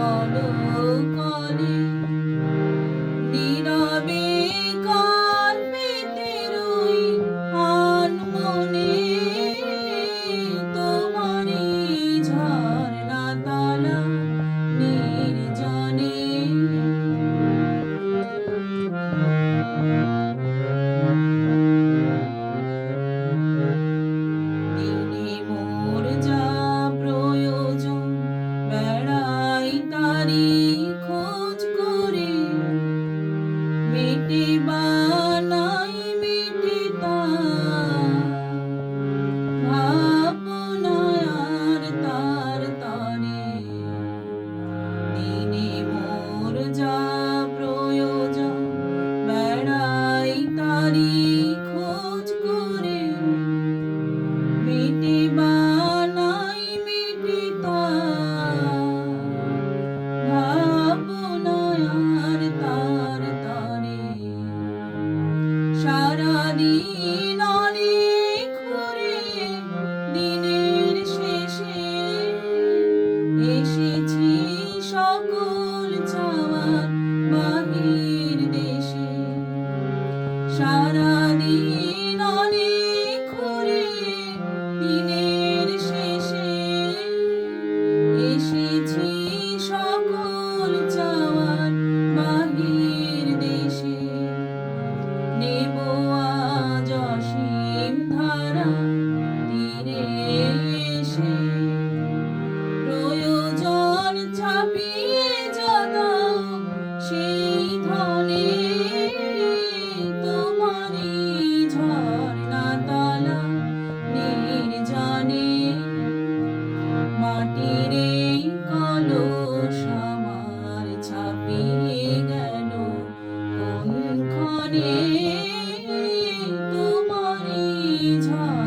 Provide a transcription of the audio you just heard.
Oh. the সারাদিন অনেক করে দিনের শেষে এসেছি সকল চাওয়ার বাহির দেশে। নেব আজ অসীম ধারা তীরে এসে প্রয়োজন ছাপিয়ে যত সেই ধনে গেল তোমারই ঝর্ণা